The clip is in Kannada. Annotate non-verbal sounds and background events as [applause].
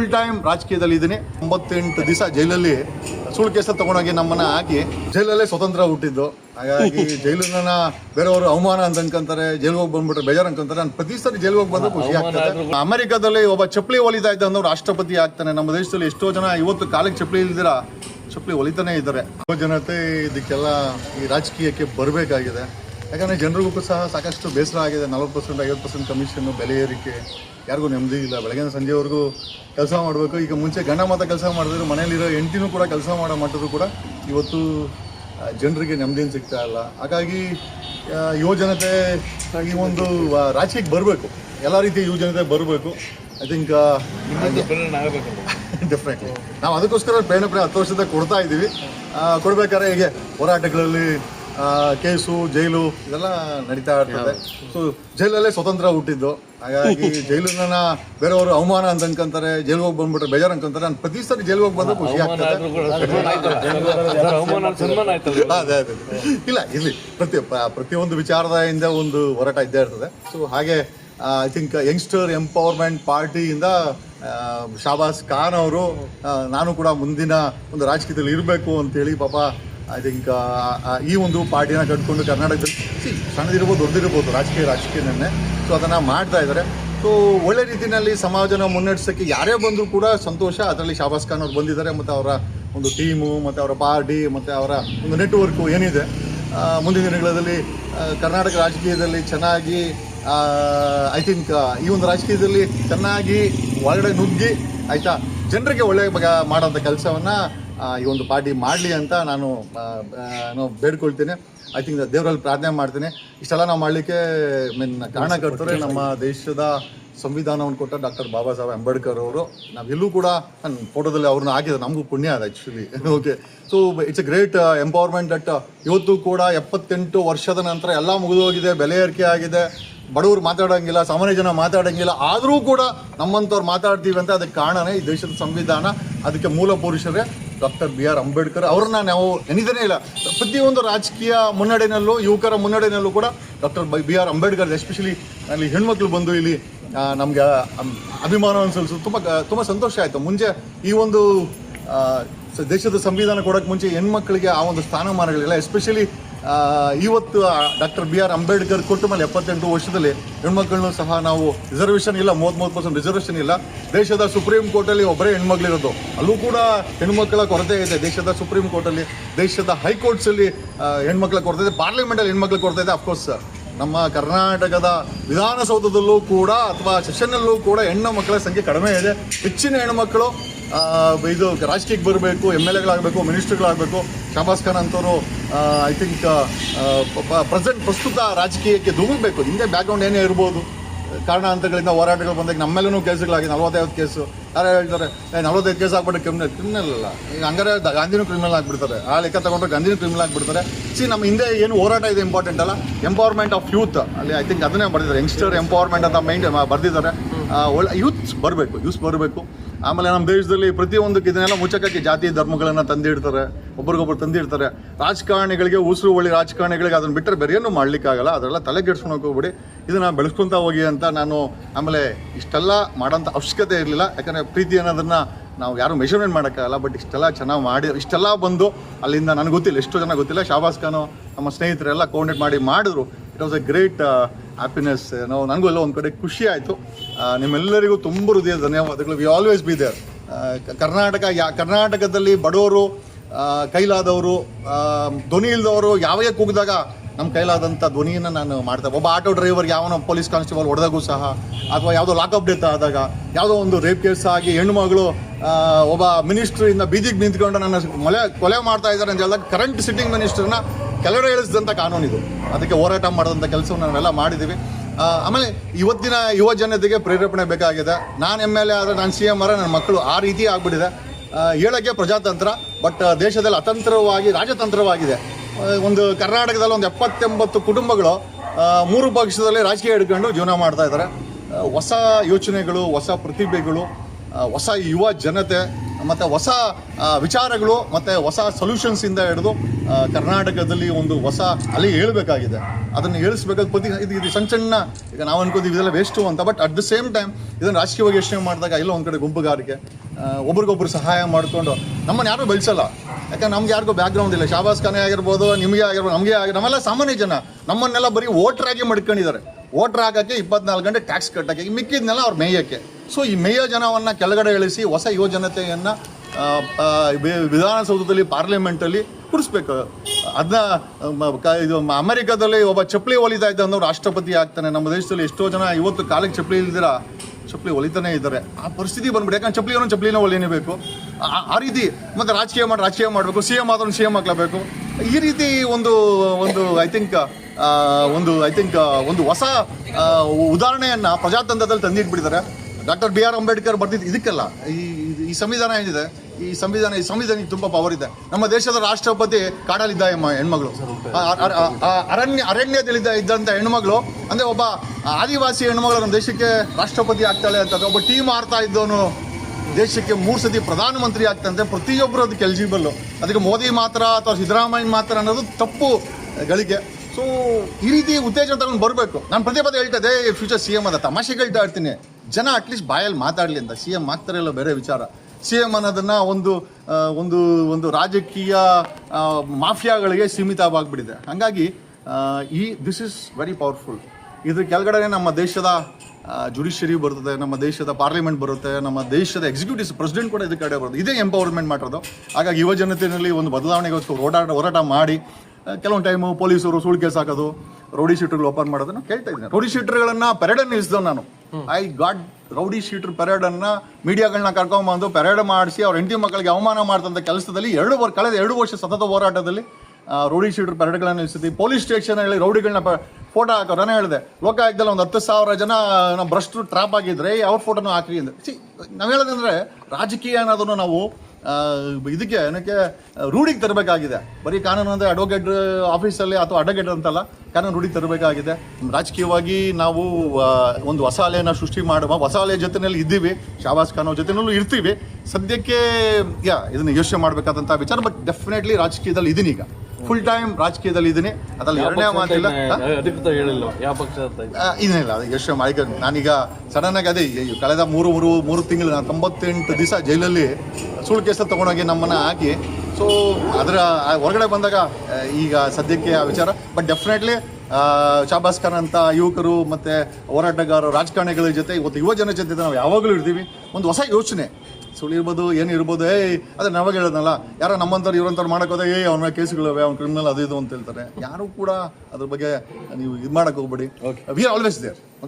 ಫುಲ್ ಟೈಮ್ ರಾಜಕೀಯದಲ್ಲಿ ಇದ್ದೀನಿ. ಒಂಬತ್ತೆಂಟು ದಿವಸ ಜೈಲಲ್ಲಿ ಸುಳ್ಳು ಕೇಸ ತಗೊಂಡೋಗಿ ನಮ್ಮನ್ನ ಹಾಕಿ ಜೈಲಲ್ಲೇ ಸ್ವತಂತ್ರ ಹುಟ್ಟಿದ್ದು. ಹಾಗಾಗಿ ಜೈಲನ್ನ ಬೇರೆಯವರು ಅವಮಾನ ಅಂತ ಅನ್ಕೊಂತಾರೆ ಜೈಲಿಗೆ ಹೋಗಿ ಬಂದ್ಬಿಟ್ರೆ ಬೇಜಾರು ಅನ್ಕೊಂತಾರೆ. ನಾನು ಪ್ರತಿ ಸರಿ ಜೈಲಿಗೆ ಹೋಗಿ ಬಂದ್ರೆ ಖುಷಿ ಆಗ್ತದೆ. ಅಮೆರಿಕದಲ್ಲಿ ಒಬ್ಬ ಚಪ್ಪಲಿ ಹೊಲಿತಾ ಇದ್ದ ರಾಷ್ಟ್ರಪತಿ ಆಗ್ತಾನೆ. ನಮ್ಮ ದೇಶದಲ್ಲಿ ಎಷ್ಟೋ ಜನ ಇವತ್ತು ಕಾಲಿಗೆ ಚಪ್ಪಲಿ ಇಲ್ದಿರ ಚಪ್ಪಲಿ ಹೊಲಿತಾನೆ ಇದ್ದಾರೆ. ಯುವ ಜನತೆ ಇದಕ್ಕೆಲ್ಲ ಈ ರಾಜಕೀಯಕ್ಕೆ ಬರಬೇಕಾಗಿದೆ. ಯಾಕಂದ್ರೆ ಜನರಿಗೂ ಸಹ ಸಾಕಷ್ಟು ಬೇಸರ ಆಗಿದೆ. ನಲ್ವತ್ತು ಪರ್ಸೆಂಟ್ ಐವತ್ತು ಪರ್ಸೆಂಟ್ ಕಮಿಷನ್ನು ಬೆಲೆ ಏರಿಕೆ ಯಾರಿಗೂ ನೆಮ್ಮದಿ ಇಲ್ಲ. ಬೆಳಗಿನ ಸಂಜೆವರೆಗೂ ಕೆಲಸ ಮಾಡಬೇಕು. ಈಗ ಮುಂಚೆ ಗಂಡ ಮಾತ ಕೆಲಸ ಮಾಡಿದ್ರು ಮನೆಯಲ್ಲಿರೋ ಹೆಂಡತಿನೂ ಕೂಡ ಕೆಲಸ ಮಾಡೋ ಮಟ್ಟದ್ದು ಕೂಡ ಇವತ್ತು ಜನರಿಗೆ ನೆಮ್ಮದಿನ ಸಿಗ್ತಾ ಇಲ್ಲ. ಹಾಗಾಗಿ ಯುವಜನತೆ ಯುವ ಜನತೆ ಈ ಒಂದು ರಾಜಕೀಯಕ್ಕೆ ಬರಬೇಕು. ಎಲ್ಲ ರೀತಿಯ ಯುವಜನತೆ ಬರಬೇಕು. ಐ ಥಿಂಕ್ ಡೆಫಿನೆಟ್ಲಿ ನಾವು ಅದಕ್ಕೋಸ್ಕರ ಪ್ರೇರಣೆ ಹತ್ತು ವರ್ಷದ ಕೊಡ್ತಾ ಇದ್ದೀವಿ. ಕೊಡಬೇಕಾದ್ರೆ ಹೀಗೆ ಹೋರಾಟಗಳಲ್ಲಿ ಕೇಸು ಜೈಲು ಇದೆಲ್ಲ ನಡೀತಾ ಇರ್ತದೆ. ಸೊ ಜೈಲಲ್ಲೇ ಸ್ವತಂತ್ರ ಹುಟ್ಟಿದ್ದು. ಹಾಗಾಗಿ [laughs] ಜೈಲನ್ನ ಬೇರೆಯವರು ಅವಮಾನ ಅಂತ ಅನ್ಕೊಂತಾರೆ ಜೈಲಿಗೆ ಹೋಗಿ ಬಂದ್ಬಿಟ್ರೆ ಬೇಜಾರು ಅನ್ಕೊಂತಾರೆ ನಾನು ಪ್ರತಿ ಸರಿ ಜೈಲಿಗೆ ಹೋಗಿ ಬಂದ್ರೆ ಖುಷಿ ಆಗ್ತದೆ. [laughs] ಅದೇ ಅದೇ ಇಲ್ಲ ಇಲ್ಲಿ ಪ್ರತಿ ಪ್ರತಿಯೊಂದು ವಿಚಾರದ ಹಿಂದೆ ಒಂದು ಹೋರಾಟ ಇದ್ದೇ ಇರ್ತದೆ. ಸೊ ಹಾಗೆ ಐ ಥಿಂಕ್ ಯಂಗ್ಸ್ಟರ್ ಎಂಪವರ್ಮೆಂಟ್ ಪಾರ್ಟಿಯಿಂದ ಶಾಬಾಸ್ ಖಾನ್ ಅವರು ನಾನು ಕೂಡ ಮುಂದಿನ ಒಂದು ರಾಜಕೀಯದಲ್ಲಿ ಇರಬೇಕು ಅಂತೇಳಿ ಪಾಪ ಐ ಥಿಂಕ್ ಈ ಒಂದು ಪಾರ್ಟಿನ ಕಟ್ಕೊಂಡು ಕರ್ನಾಟಕದಲ್ಲಿ ಸಣ್ಣದಿರ್ಬೋದು, ದೊಡ್ಡದಿರ್ಬೋದು, ರಾಜಕೀಯ ರಾಜಕೀಯನೇ ಸೊ ಅದನ್ನು ಮಾಡ್ತಾ ಇದ್ದಾರೆ ಸೊ ಒಳ್ಳೆ ರೀತಿಯಲ್ಲಿ ಸಮಾಜನ ಮುನ್ನಡೆಸೋಕ್ಕೆ ಯಾರೇ ಬಂದರೂ ಕೂಡ ಸಂತೋಷ. ಅದರಲ್ಲಿ ಶಾಬಾಸ್ ಖಾನ್ ಅವ್ರು ಬಂದಿದ್ದಾರೆ, ಮತ್ತು ಅವರ ಒಂದು ಟೀಮು, ಮತ್ತು ಅವರ ಪಾರ್ಟಿ, ಮತ್ತು ಅವರ ಒಂದು ನೆಟ್ವರ್ಕು ಏನಿದೆ. ಮುಂದಿನ ದಿನಗಳಲ್ಲಿ ಕರ್ನಾಟಕ ರಾಜಕೀಯದಲ್ಲಿ ಚೆನ್ನಾಗಿ ಐ ಥಿಂಕ್ ಈ ಒಂದು ರಾಜಕೀಯದಲ್ಲಿ ಚೆನ್ನಾಗಿ ಒಳಗಡೆ ನುಗ್ಗಿ, ಆಯಿತಾ, ಜನರಿಗೆ ಒಳ್ಳೆಯ ಮಾಡೋಂಥ ಕೆಲಸವನ್ನು ಈ ಒಂದು ಪಾರ್ಟಿ ಮಾಡಲಿ ಅಂತ ನಾನು ಬೇಡ್ಕೊಳ್ತೀನಿ. ಐ ಥಿಂಕ್ ದೇವರಲ್ಲಿ ಪ್ರಾರ್ಥನೆ ಮಾಡ್ತೀನಿ. ಇಷ್ಟೆಲ್ಲ ನಾವು ಮಾಡಲಿಕ್ಕೆ ಮೀನ್ ಕಾರಣಕರ್ತರೆ ನಮ್ಮ ದೇಶದ ಸಂವಿಧಾನವನ್ನು ಕೊಟ್ಟ ಡಾಕ್ಟರ್ ಬಾಬಾ ಸಾಹೇಬ್ ಅಂಬೇಡ್ಕರ್ ಅವರು. ನಾವೆಲ್ಲೂ ಕೂಡ ನನ್ನ ಫೋಟೋದಲ್ಲಿ ಅವ್ರನ್ನ ಹಾಕಿದ್ರು ನಮಗೂ ಪುಣ್ಯ ಅದ actually okay so it's a great empowerment that ಇವತ್ತು ಕೂಡ ಎಪ್ಪತ್ತೆಂಟು ವರ್ಷದ ನಂತರ ಎಲ್ಲ ಮುಗಿದೋಗಿದೆ, ಬೆಲೆ ಏರಿಕೆ ಆಗಿದೆ. ಬಡವರು ಮಾತಾಡೋಂಗಿಲ್ಲ, ಸಾಮಾನ್ಯ ಜನ ಮಾತಾಡೋಂಗಿಲ್ಲ. ಆದರೂ ಕೂಡ ನಮ್ಮಂಥವ್ರು ಮಾತಾಡ್ತೀವಿ ಅಂತ ಅದಕ್ಕೆ ಕಾರಣನೇ ಈ ದೇಶದ ಸಂವಿಧಾನ. ಅದಕ್ಕೆ ಮೂಲ ಪುರುಷರೇ ಡಾಕ್ಟರ್ ಬಿ ಆರ್ ಅಂಬೇಡ್ಕರ್ ಅವ್ರನ್ನ ನಾವು ನೆನೆದೇ ಇಲ್ಲ, ಪ್ರತಿಯೊಂದು ರಾಜಕೀಯ ಮುನ್ನಡೆಯಲ್ಲೂ ಯುವಕರ ಮುನ್ನಡೆಯಲ್ಲೂ ಕೂಡ doctor B R Ambedkar, especially ಅಲ್ಲಿ ಹೆಣ್ಮಕ್ಳು ಬಂದು ಇಲ್ಲಿ ನಮಗೆ ಅಭಿಮಾನವನ್ನು ಸಲ್ಲಿಸೋದು ತುಂಬ ತುಂಬ ಸಂತೋಷ ಆಯಿತು. ಮುಂಚೆ ಈ ಒಂದು ದೇಶದ ಸಂವಿಧಾನ ಕೊಡೋಕ್ಕೆ ಮುಂಚೆ ಹೆಣ್ಮಕ್ಳಿಗೆ ಆ ಒಂದು ಸ್ಥಾನಮಾನಗಳಿಲ್ಲ, ಎಸ್ಪೆಷಲಿ ಇವತ್ತು ಡಾಕ್ಟರ್ ಬಿ ಆರ್ ಅಂಬೇಡ್ಕರ್ ಕೊಟ್ಟ ಮೇಲೆ ಎಪ್ಪತ್ತೆಂಟು ವರ್ಷದಲ್ಲಿ ಹೆಣ್ಮಕ್ಳನ್ನು ಸಹ ನಾವು ರಿಸರ್ವೇಷನ್ ಇಲ್ಲ ಮೂವತ್ತ್ಮೂರು ಪರ್ಸೆಂಟ್ ರಿಸರ್ವೇಷನ್ ಇಲ್ಲ. ದೇಶದ ಸುಪ್ರೀಂ ಕೋರ್ಟಲ್ಲಿ ಒಬ್ಬರೇ ಹೆಣ್ಮಕ್ಳಿರೋದು. ಅಲ್ಲೂ ಕೂಡ ಹೆಣ್ಮಕ್ಳ ಕೊರತೆ ಇದೆ. ದೇಶದ ಸುಪ್ರೀಂ ಕೋರ್ಟಲ್ಲಿ, ದೇಶದ ಹೈಕೋರ್ಟ್ಸಲ್ಲಿ ಹೆಣ್ಮಕ್ಳ ಕೊರತೆ ಇದೆ. ಪಾರ್ಲಿಮೆಂಟಲ್ಲಿ ಹೆಣ್ಮಕ್ಳ ಕೊರತೆ ಇದೆ ಅಫ್ಕೋರ್ಸ್ ನಮ್ಮ ಕರ್ನಾಟಕದ ವಿಧಾನಸೌಧದಲ್ಲೂ ಕೂಡ ಅಥವಾ ಸೆಷನ್ನಲ್ಲೂ ಕೂಡ ಹೆಣ್ಣು ಮಕ್ಕಳ ಸಂಖ್ಯೆ ಕಡಿಮೆ ಇದೆ. ಹೆಚ್ಚಿನ ಹೆಣ್ಣುಮಕ್ಕಳು ಇದು ರಾಜಕೀಯಕ್ಕೆ ಬರಬೇಕು ಎಂ ಎಲ್ ಎಗಳಾಗಬೇಕು, ಮಿನಿಸ್ಟರ್ಗಳಾಗಬೇಕು ಶಹಬಾಸ್ ಖಾನ್ ಅಂತವರು ಐ ಥಿಂಕ್ ಪ್ರೆಸೆಂಟ್ ಪ್ರಸ್ತುತ ರಾಜಕೀಯಕ್ಕೆ ಧುಮುಕಬೇಕು ಹಿಂದೆ ಬ್ಯಾಕ್ಗ್ರೌಂಡ್ ಏನೇ ಇರ್ಬೋದು. ಕಾರಣಾಂತರಗಳಿಂದ ಹೋರಾಟಗಳು ಬಂದಾಗ ನಮ್ಮೆಲ್ಲೂ ಕೇಸುಗಳಾಗಿ, ನಲವತ್ತೈದು ಕೇಸು. ಯಾರು ಹೇಳ್ತಾರೆ ನಲವತ್ತೈದು ಕೇಸ್ ಆಗ್ಬಿಟ್ಟು ಕ್ರಿಮಿನಲ್ ಕ್ರಿಮಿನಲ್ ಅಲ್ಲ. ಈಗ ಹಂಗಾರೆ ಗಾಂಧಿನು ಕ್ರಿಮಿನಲ್ ಆಗಿಬಿಡ್ತಾರೆ ಆ ಲೆಕ್ಕ ತಗೊಂಡ್ರೆ ಗಾಂಧಿನೂ ಕ್ರಿಮಿನಲ್ ಆಗಿಬಿಡ್ತಾರೆ. ಸಿ, ನಮ್ಮ ಹಿಂದೆ ಏನು ಹೋರಾಟ ಇದೆ ಇಂಪಾರ್ಟೆಂಟ್ ಅಲ್ಲ? ಎಂಪವರ್ಮೆಂಟ್ ಆಫ್ ಯೂತ್ ಅಲ್ಲಿ ಐ ಥಿಂಕ್ ಅದನ್ನೇ ಬರ್ದಿದ್ದಾರೆ. ಯಂಗ್ಸ್ಟರ್ ಎಂಪವರ್ಮೆಂಟ್ ಅಂತ ಮೈಂಡ್ ಬರ್ದಿದ್ದಾರೆ. ಒಳ್ಳೆ ಯೂತ್ಸ್ ಬರಬೇಕು ಯೂತ್ಸ್ ಬರಬೇಕು. ಆಮೇಲೆ ನಮ್ಮ ದೇಶದಲ್ಲಿ ಪ್ರತಿಯೊಂದಕ್ಕೆ ಇದನ್ನೆಲ್ಲ ಮುಚ್ಚಕ್ಕೆ ಜಾತಿ ಧರ್ಮಗಳನ್ನು ತಂದಿಡ್ತಾರೆ. ಒಬ್ರಿಗೊಬ್ರು ತಂದಿಡ್ತಾರೆ. ರಾಜಕಾರಣಿಗಳಿಗೆ ಉಸಿರು ಒಳ್ಳೆ ರಾಜಕಾರಣಿಗಳಿಗೆ ಅದನ್ನು ಬಿಟ್ಟರೆ ಬೇರೆ ಏನು ಮಾಡಲಿಕ್ಕಾಗಲ್ಲ. ಅದೆಲ್ಲ ತಲೆ ಕೆಡ್ಸ್ಕೊಳಕ್ ಹೋಗ್ಬಿಡಿ. ಇದನ್ನ ಬೆಳೆಸ್ಕೊಂತ ಹೋಗಿ ಅಂತ ನಾನು ಆಮೇಲೆ ಇಷ್ಟೆಲ್ಲ ಮಾಡೋಂಥ ಅವಶ್ಯಕತೆ ಇರಲಿಲ್ಲ. ಯಾಕಂದರೆ ಪ್ರೀತಿ ಅನ್ನೋದನ್ನು ನಾವು ಯಾರು ಮೆಷರ್ಮೆಂಟ್ ಮಾಡೋಕ್ಕಾಗಲ್ಲ ಬಟ್ ಇಷ್ಟೆಲ್ಲ ಚೆನ್ನಾಗಿ ಮಾಡಿ, ಇಷ್ಟೆಲ್ಲ ಬಂದು ಅಲ್ಲಿಂದ ನನಗೆ ಗೊತ್ತಿಲ್ಲ, ಎಷ್ಟೋ ಜನ ಗೊತ್ತಿಲ್ಲ. ಶಾಬಾಸ್ ಖಾನು, ನಮ್ಮ ಸ್ನೇಹಿತರೆಲ್ಲ ಕೋಆರ್ಡಿನೇಟ್ ಮಾಡಿ ಮಾಡಿದ್ರು. It was a great happiness ನಾವು ನನಗೂ ಎಲ್ಲ ಒಂದು ಕಡೆ ಖುಷಿ ಆಯಿತು. ನಿಮ್ಮೆಲ್ಲರಿಗೂ ತುಂಬ ಹೃದಯ ಧನ್ಯವಾದಗಳು. We always be there Karnataka, yeah, ಕರ್ನಾಟಕದಲ್ಲಿ ಬಡವರು ಕೈಲಾದವರು ಧ್ವನಿ ಇಲ್ದವರು, ಯಾವೇ ಕೂಗಿದಾಗ ನಮ್ಮ ಕೈಲಾದಂಥ ಧ್ವನಿಯನ್ನು ನಾನು ಮಾಡ್ತಾ ಒಬ್ಬ ಆಟೋ ಡ್ರೈವರ್ ಯಾವನೋ ಪೊಲೀಸ್ ಕಾನ್ಸ್ಟೇಬಲ್ ಹೊಡೆದಾಗೂ ಸಹ, ಅಥವಾ ಯಾವುದೋ ಲಾಕಪ್ ಡೆತ್ ಆದಾಗ, ಯಾವುದೋ ಒಂದು ರೇಪ್ ಕೇಸ್ ಆಗಿ ಹೆಣ್ಣುಮಗಳು ಒಬ್ಬ ಮಿನಿಸ್ಟ್ರಿಂದ ಬೀದಿಗೆ ನಿಂತ್ಕೊಂಡು ನನ್ನ ಮೊಲೆ ಕೊಲೆ ಮಾಡ್ತಾ ಇದ್ದಾರೆ ಅಂತ ಹೇಳಿದಾಗ ಕರೆಂಟ್ ಸಿಟ್ಟಿಂಗ್ ಮಿನಿಸ್ಟರ್ನ ಕೆಲವರು ಇಳಿಸಿದಂಥ ಕಾನೂನಿದು ಅದಕ್ಕೆ ಹೋರಾಟ ಮಾಡಿದಂಥ ಕೆಲಸವನ್ನು ನಾವೆಲ್ಲ ಮಾಡಿದ್ದೀವಿ ಆಮೇಲೆ ಇವತ್ತಿನ ಯುವ ಜನತೆಗೆ ಪ್ರೇರೇಪಣೆ ಬೇಕಾಗಿದೆ. ನಾನು ಎಂ ಎಲ್ ಎ ಆದರೆ ನಾನು ಸಿ ಎಂ ಆರ ನನ್ನ ಮಕ್ಕಳು ಆ ರೀತಿ ಆಗಿಬಿಟ್ಟಿದೆ. ಹೇಳೋಕ್ಕೆ ಪ್ರಜಾತಂತ್ರ, ಬಟ್ ದೇಶದಲ್ಲಿ ಅತಂತ್ರವಾಗಿ ರಾಜತಂತ್ರವಾಗಿದೆ. ಒಂದು ಕರ್ನಾಟಕದಲ್ಲಿ ಒಂದು ಎಪ್ಪತ್ತೆಂಬತ್ತು ಕುಟುಂಬಗಳು ಮೂರು ಪಕ್ಷದಲ್ಲಿ ರಾಜಕೀಯ ಹಿಡ್ಕೊಂಡು ಜೀವನ ಮಾಡ್ತಾ ಇದ್ದಾರೆ. ಹೊಸ ಯೋಚನೆಗಳು, ಹೊಸ ಪ್ರತಿಭೆಗಳು ಹೊಸ ಯುವ ಜನತೆ, ಮತ್ತು ಹೊಸ ವಿಚಾರಗಳು, ಮತ್ತು ಹೊಸ ಸೊಲ್ಯೂಷನ್ಸಿಂದ ಹಿಡಿದು ಕರ್ನಾಟಕದಲ್ಲಿ ಒಂದು ಹೊಸ ಅಲ್ಲಿ ಹೇಳಬೇಕಾಗಿದೆ. ಅದನ್ನು ಹೇಳಿಸ್ಬೇಕಾದ ಪ್ರತಿ ಇದು ಇದು ಸಣ್ಣ ಸಣ್ಣ, ಈಗ ನಾವು ಅನ್ಕೋತೀವಿ, ಇದೆಲ್ಲ ವೇಸ್ಟು ಅಂತ. But at the same time ಇದನ್ನು ರಾಜಕೀಯವಾಗಿ ಯೋಚನೆ ಮಾಡಿದಾಗ ಎಲ್ಲ ಒಂದು ಕಡೆ ಗುಂಪುಗಾರಿಕೆ ಒಬ್ರಿಗೊಬ್ರು ಸಹಾಯ ಮಾಡಿಕೊಂಡು, ನಮ್ಮನ್ನು ಯಾರೂ ಬೆಳೆಸಲ್ಲ. ಯಾಕಂದ್ರೆ ನಮ್ಗೆ ಯಾರಿಗೂ ಬ್ಯಾಕ್ಗ್ರೌಂಡ್ ಇಲ್ಲ. ಶಾಬಾಸ್ ಖಾನೆ ಆಗಿರ್ಬೋದು, ನಿಮಗೆ ಆಗಿರ್ಬೋದು, ನಮಗೆ ಆಗಿರ್ಬೋದು ನಮ್ಮೆಲ್ಲ ಸಾಮಾನ್ಯ ಜನ. ನಮ್ಮನ್ನೆಲ್ಲ ಬರೀ ವೋಟರ್ ಆಗಿ ಮಡ್ಕೊಂಡಿದ್ದಾರೆ. ವೋಟರ್ ಆಗೋಕ್ಕೆ ಇಪ್ಪತ್ನಾಲ್ಕು ಗಂಟೆ ಟ್ಯಾಕ್ಸ್ ಕಟ್ಟಕ್ಕೆ, ಈ ಮಿಕ್ಕಿದ್ನೆಲ್ಲ ಅವ್ರು ಮೇಯಕ್ಕೆ. ಸೊ ಈ ಮೇಯ ಜನವನ್ನು ಕೆಳಗಡೆ ಇಳಿಸಿ ಹೊಸ ಯುವಜನತೆಯನ್ನು ವಿಧಾನಸೌಧದಲ್ಲಿ ಪಾರ್ಲಿಮೆಂಟಲ್ಲಿ ಕೂರಿಸ್ಬೇಕು. ಅದನ್ನ ಇದು ಅಮೆರಿಕಾದಲ್ಲಿ ಒಬ್ಬ ಚಪ್ಪಲಿ ಹೊಲಿತಾ ಇದ್ದ ಅನ್ನೋ ರಾಷ್ಟ್ರಪತಿ ಆಗ್ತಾನೆ. ನಮ್ಮ ದೇಶದಲ್ಲಿ ಎಷ್ಟೋ ಜನ ಇವತ್ತು ಕಾಲಿಗೆ ಚಪ್ಪಲಿ ಇಲ್ದಿರ? ಚಪ್ಪಲಿ ಒಲಿತಾನೆ ಇದ್ದಾರೆ. ಆ ಪರಿಸ್ಥಿತಿ ಬಂದ್ಬಿಟ್ಟು ಯಾಕಂದ್ರೆ ಅವನು ಚಪ್ಪಲಿನ ಹೊಲಿನೇಬೇಕು ಆ- ರೀತಿ ಮತ್ತೆ ರಾಜಕೀಯ ಮಾಡಿ, ರಾಜಕೀಯ ಮಾಡಬೇಕು. ಸಿ ಎಂ ಆದ್ರೂ ಸಿ ಎಂ ಆಗ್ಲೇಬೇಕು ಈ ರೀತಿ ಒಂದು ಒಂದು ಐ ಥಿಂಕ್ ಒಂದು ಐ ಥಿಂಕ್ ಒಂದು ಹೊಸ ಉದಾಹರಣೆಯನ್ನು ಪ್ರಜಾತಂತ್ರದಲ್ಲಿ ತಂದಿಟ್ಬಿಟ್ಟಿದ್ದಾರೆ. ಡಾಕ್ಟರ್ ಬಿ ಆರ್ ಅಂಬೇಡ್ಕರ್ ಬರ್ತಿದ್ದು ಇದಕ್ಕಲ್ಲ ಈ ಈ ಸಂವಿಧಾನ ಏನಿದೆ ಈ ಸಂವಿಧಾನ, ಈ ಸಂವಿಧಾನಕ್ಕೆ ತುಂಬ ಪವರ್ ಇದೆ. ನಮ್ಮ ದೇಶದ ರಾಷ್ಟ್ರಪತಿ ಕಾಡಲಿದ್ದ ಹೆಣ್ಮಗಳು. ಅರಣ್ಯ, ಅರಣ್ಯದಲ್ಲಿದ್ದ ಇದ್ದಂಥ ಹೆಣ್ಮಗಳು, ಅಂದ್ರೆ ಒಬ್ಬ ಆದಿವಾಸಿ ಹೆಣ್ಮಗಳು ನಮ್ಮ ದೇಶಕ್ಕೆ ರಾಷ್ಟ್ರಪತಿ ಆಗ್ತಾಳೆ ಅಂತ, ಒಬ್ಬ ಟೀಮ್ ಆಡ್ತಾ ಇದ್ದವನು ದೇಶಕ್ಕೆ ಮೂರು ಸತಿ ಪ್ರಧಾನಮಂತ್ರಿ ಆಗ್ತಂತೆ ಪ್ರತಿಯೊಬ್ಬರು ಅದಕ್ಕೆ ಎಲಿಜಿಬಲ್ ಅದಕ್ಕೆ ಮೋದಿ ಮಾತ್ರ ಅಥವಾ ಸಿದ್ದರಾಮಯ್ಯ ಮಾತ್ರ ಅನ್ನೋದು ತಪ್ಪು ಗಳಿಗೆ ಸೊ ಈ ರೀತಿ ಉತ್ತೇಜನ ತಗೊಂಡು ಬರಬೇಕು. ನಾನು ಪ್ರತಿ ಪದ ಹೇಳ್ತಾ ಇದ್ದೆ ಫ್ಯೂಚರ್ ಸಿ ಎಂ ಅದ ತಮಾಷೆಗೆ ಹೇಳ್ತಾ ಇರ್ತೀನಿ. ಜನ ಅಟ್ಲೀಸ್ಟ್ ಬಾಯಲ್ಲಿ ಮಾತಾಡಲಿ ಅಂತ. ಸಿ ಎಂ ಆಗ್ತಾರೆ ಇಲ್ಲ ಬೇರೆ ವಿಚಾರ. ಸಿ ಅನ್ನೋದನ್ನ ಒಂದು ಒಂದು ಒಂದು ರಾಜಕೀಯ ಮಾಫಿಯಾಗಳಿಗೆ ಸೀಮಿತವಾಗ್ಬಿಟ್ಟಿದೆ. ಹಾಗಾಗಿ ಈ ದಿಸ್ ಇಸ್ ವೆರಿ ಪವರ್ಫುಲ್ ಇದ್ರ ಕೆಳಗಡೆ ನಮ್ಮ ದೇಶದ ಜುಡಿಷಿಯರಿ ಬರ್ತದೆ ನಮ್ಮ ದೇಶದ ಪಾರ್ಲಿಮೆಂಟ್ ಬರುತ್ತೆ ನಮ್ಮ ದೇಶದ ಎಕ್ಸಿಕ್ಯೂಟಿವ್ಸ್ ಪ್ರೆಸಿಡೆಂಟ್ ಕೂಡ ಇದಕ್ಕೆ ಕಡೆ ಬರುತ್ತೆ. ಇದೇ ಎಂಪವರ್ಮೆಂಟ್ ಮಾಡೋದು ಹಾಗಾಗಿ ಯುವ ಜನತೆಯಲ್ಲಿ ಒಂದು ಬದಲಾವಣೆಗೋಸ್ಕರ ಹೋರಾಟ ಹೋರಾಟ ಮಾಡಿ ಕೆಲವೊಂದು ಟೈಮು ಪೊಲೀಸರು ಸುಳ್ಳು ಕೇಸ್ ಹಾಕೋದು ರೌಡಿ ಶೀಟರ್ಗಳು ಓಪನ್ ಮಾಡೋದನ್ನು ಕೇಳ್ತಾ ಇದ್ದೀನಿ. ರೌಡಿ ಶೀಟರ್ಗಳನ್ನು ಪೆರಡನ್ನು ನಾನು. ಐ ಗಾಡ್ ರೌಡಿ ಶೀಟರ್ ಪೆರೇಡನ್ನು ಮೀಡಿಯಾಗಳನ್ನ ಕರ್ಕೊಂಬಂದು ಪೆರೇಡ್ ಮಾಡಿಸಿ ಅವ್ರ ಹೆಂಡತಿ ಮಕ್ಕಳಿಗೆ ಅವಮಾನ ಮಾಡ್ತಂಥ ಕೆಲಸದಲ್ಲಿ ಎರಡು ವರ್ಷ ಕಳೆದ ಎರಡು ವರ್ಷ ಸತತ ಹೋರಾಟದಲ್ಲಿ ರೌಡಿ ಶೀಟರ್ ಪೆರೇಡ್ಗಳನ್ನ ನಿಲ್ಲಿಸಿದ್ವಿ. ಪೊಲೀಸ್ ಸ್ಟೇಷನ್ ಹೇಳಿ ರೌಡಿಗಳನ್ನ ಫೋಟೋ ಹಾಕೋರು ನಾನು ಹೇಳಿದೆ ಲೋಕಾಯುಕ್ತದಲ್ಲಿ ಒಂದು ಹತ್ತು ಸಾವಿರ ಜನ ನಮ್ಮ ಭ್ರಷ್ಟರು ಟ್ರಾಪ್ ಆಗಿದ್ರೆ ಅವ್ರ ಫೋಟೋನು ಹಾಕಿ ಸಿ ನಾವು ಹೇಳೋದಂದ್ರೆ, ರಾಜಕೀಯ ಅನ್ನೋದನ್ನು ನಾವು ಇದಕ್ಕೆ ಏನಕ್ಕೆ ರೂಢಿಗೆ ತರಬೇಕಾಗಿದೆ. ಬರೀ ಕಾನೂನು ಅಂದರೆ ಅಡ್ವೊಕೇಟ್ ಆಫೀಸಲ್ಲಿ ಅಥವಾ ಅಡ್ವೊಕೇಟ್ ಅಂತಲ್ಲ, ಕಾನೂನು ರೂಢಿಗೆ ತರಬೇಕಾಗಿದೆ. ರಾಜಕೀಯವಾಗಿ ನಾವು ಒಂದು ಹೊಸ ಅಲೆಯನ್ನು ಸೃಷ್ಟಿ ಮಾಡುವ ಹೊಸ ಅಲೆಯ ಜೊತೆಯಲ್ಲಿ ಇದ್ದೀವಿ, ಶಾಬಾಸ್ ಖಾನ್ ಅವ್ರ ಜೊತೆನಲ್ಲೂ ಇರ್ತೀವಿ. ಸದ್ಯಕ್ಕೆ, ಯಾ, ಇದನ್ನು ಯೋಚನೆ ಮಾಡಬೇಕಾದಂಥ ವಿಚಾರ ಬಟ್ ಡೆಫಿನೆಟ್ಲಿ ರಾಜಕೀಯದಲ್ಲಿ ಇದೀನಿ ಈಗ ಫುಲ್ ಟೈಮ್ ರಾಜಕೀಯದಲ್ಲಿ ಇದ್ದೀನಿ. ಅದ್ರಲ್ಲಿ ಎರಡನೇ ಮಾತಿಲ್ಲ. ಇನ್ನಿಲ್ಲ ಅಧಿಕೃತ ಹೇಳಿಲ್ಲ. ಯಾವ ಪಕ್ಷ ಅಂತ ಅದು ಯೋಚನೆ ಮಾಡಿ ನಾನೀಗ ಸಡನ್ ಆಗಿ ಅದೇ ಕಳೆದ ಮೂರು ಮೂರು ಮೂರು ತಿಂಗಳು ನಾನು ತೊಂಬತ್ತೆಂಟು ದಿವಸ ಜೈಲಲ್ಲಿ ಸುಳ್ಳು ಕೇಸ ತೊಗೊಂಡೋಗಿ ನಮ್ಮನ್ನ ಹಾಕಿ. ಸೊ ಅದರ ಹೊರಗಡೆ ಬಂದಾಗ ಈಗ ಸದ್ಯಕ್ಕೆ ಆ ವಿಚಾರ. ಬಟ್ ಡೆಫಿನೆಟ್ಲಿ ಶಾಬಾಸ್ ಖಾನ್ ಅಂತ ಯುವಕರು ಮತ್ತು ಹೋರಾಟಗಾರರು ರಾಜಕಾರಣಿಗಳ ಜೊತೆ ಇವತ್ತು ಯುವ ಜನ ಜೊತೆ ನಾವು ಯಾವಾಗಲೂ ಇರ್ತೀವಿ. ಒಂದು ಹೊಸ ಯೋಚನೆ. ಸುಳ್ಳು ಇರ್ಬೋದು ಏನು ಇರ್ಬೋದು ಏ ಅದೇ ನಾವಾಗ ಹೇಳೋದಲ್ಲ ಯಾರೋ ನಮ್ಮಂಥವ್ರು ಇವ್ರಂಥವ್ರು ಮಾಡೋಕೋದೆ ಏ ಅವನ ಕೇಸುಗಳಿವೆ ಅವ್ನ ಕ್ರಿಮಿನಲ್ ಅದು ಇದು ಅಂತ ಹೇಳ್ತಾರೆ. ಯಾರು ಕೂಡ ಅದ್ರ ಬಗ್ಗೆ ನೀವು ಇದು ಮಾಡೋಕೆ ಹೋಗ್ಬೇಡಿ. We are always there okay